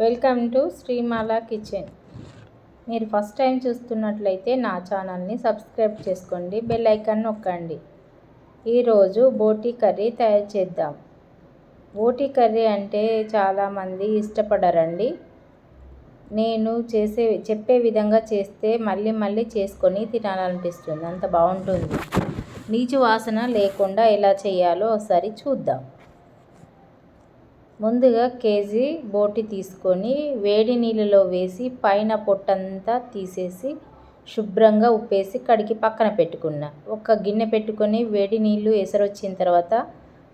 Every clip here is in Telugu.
Welcome to Srimala kitchen. మీరు ఫస్ట్ టైం చూస్తున్నట్లయితే నా ఛానల్ని సబ్స్క్రైబ్ చేసుకోండి బెల్ ఐకాన్ నొక్కండి. ఈరోజు బోటీ కర్రీ తయారు చేద్దాం. బోటీ కర్రీ అంటే చాలామంది ఇష్టపడరండి. నేను చేసే చెప్పే విధంగా చేస్తే మళ్ళీ మళ్ళీ చేసుకొని తినాలనిపిస్తుంది. అంత బాగుంటుంది. నీచు వాసన లేకుండా ఎలా చేయాలో ఒకసారి చూద్దాం. ముందుగా కేజీ బోటి తీసుకొని వేడి నీళ్ళలో వేసి పైన పొట్టంతా తీసేసి శుభ్రంగా ఉప్పేసి కడిగి పక్కన పెట్టుకున్నా. ఒక గిన్నె పెట్టుకొని వేడి నీళ్ళు ఎసరొచ్చిన తర్వాత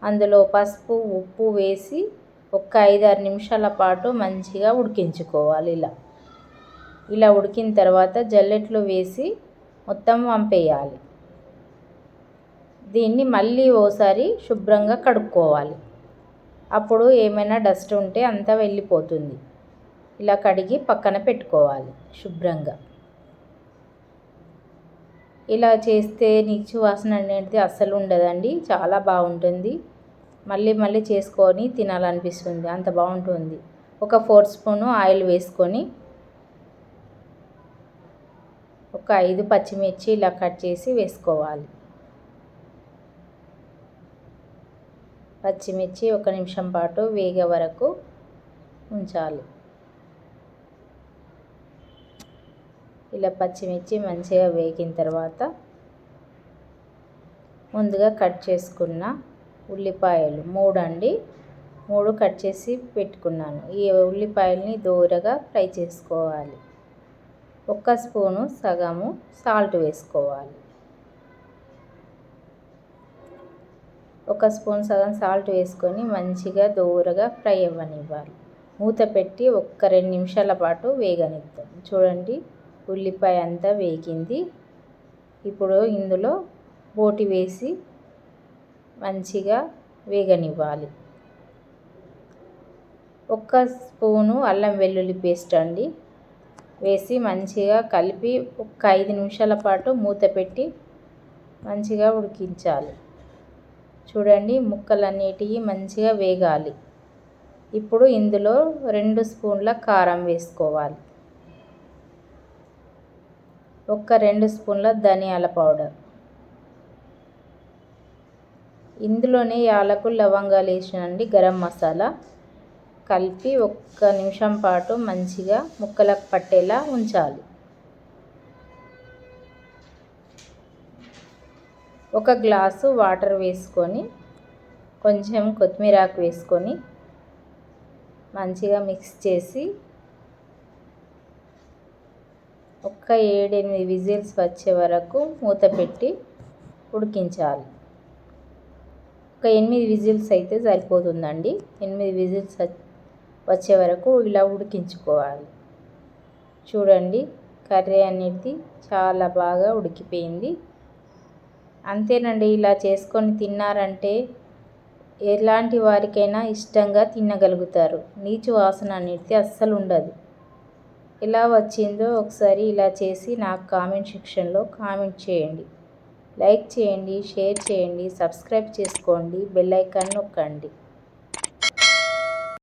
అందులో పసుపు ఉప్పు వేసి ఒక ఐదారు నిమిషాల పాటు మంచిగా ఉడికించుకోవాలి ఇలా. ఇలా ఉడికిన తర్వాత జల్లెట్లో వేసి మొత్తం వంపేయాలి. దీన్ని మళ్ళీ ఓసారి శుభ్రంగా కడుక్కోవాలి. అప్పుడు ఏమైనా డస్ట్ ఉంటే అంతా వెళ్ళిపోతుంది. ఇలా కడిగి పక్కన పెట్టుకోవాలి శుభ్రంగా. ఇలా చేస్తే నీచు వాసన అనేది అస్సలు ఉండదండి. చాలా బాగుంటుంది. మళ్ళీ మళ్ళీ చేసుకొని తినాలనిపిస్తుంది. అంత బాగుంటుంది. ఒక ఫోర్ స్పూను ఆయిల్ వేసుకొని ఒక ఐదు పచ్చిమిర్చి ఇలా కట్ చేసి వేసుకోవాలి. పచ్చిమిర్చి ఒక నిమిషం పాటు వేగే వరకు ఉంచాలి. ఇలా పచ్చిమిర్చి మంచిగా వేగిన తర్వాత ముందుగా కట్ చేసుకున్న ఉల్లిపాయలు మూడు అండి మూడు కట్ చేసి పెట్టుకున్నాను. ఈ ఉల్లిపాయల్ని దూరగా ఫ్రై చేసుకోవాలి. ఒక్క స్పూను సగము సాల్ట్ వేసుకోవాలి. ఒక స్పూన్ సగం సాల్ట్ వేసుకొని మంచిగా దోరగా ఫ్రై అవ్వనివ్వాలి. మూత పెట్టి ఒక్క రెండు నిమిషాల పాటు వేగనిద్దాం. చూడండి ఉల్లిపాయ అంతా వేగింది. ఇప్పుడు ఇందులో బోటి వేసి మంచిగా వేగనివ్వాలి. ఒక్క స్పూను అల్లం వెల్లుల్లి పేస్ట్ అండి. వేసి మంచిగా కలిపి ఒక ఐదు నిమిషాల పాటు మూత పెట్టి మంచిగా ఉడికించాలి. చూడండి ముక్కలన్నిటివి మంచిగా వేగాలి. ఇప్పుడు ఇందులో రెండు స్పూన్ల కారం వేసుకోవాలి. ఒక రెండు స్పూన్ల ధనియాల పౌడర్. ఇందులోనే యాలకు లవంగాలు వేసినండి గరం మసాలా. కలిపి ఒక్క నిమిషం పాటు మంచిగా ముక్కలకు పట్టేలా ఉంచాలి. ఒక గ్లాసు వాటర్ వేసుకొని కొంచెం కొత్తిమీర ఆకు వేసుకొని మంచిగా మిక్స్ చేసి ఒక్క ఏడెనిమిది విజిల్స్ వచ్చే వరకు మూత పెట్టి ఉడికించాలి. ఒక ఎనిమిది విజిల్స్ అయితే సరిపోతుందండి. ఎనిమిది విజిల్స్ వచ్చే వరకు ఇలా ఉడికించుకోవాలి. చూడండి కర్రీ అనేది చాలా బాగా ఉడికిపోయింది. అంతేనండి ఇలా చేసుకొని తిన్నారంటే ఎలాంటి వారికైనా ఇష్టంగా తినగలుగుతారు. నీచు వాసన అనేది అస్సలు ఉండదు. ఎలా వచ్చిందో ఒకసారి ఇలా చేసి నాకు కామెంట్ సెక్షన్లో కామెంట్ చేయండి. లైక్ చేయండి షేర్ చేయండి సబ్స్క్రైబ్ చేసుకోండి బెల్ ఐకాన్ నొక్కండి.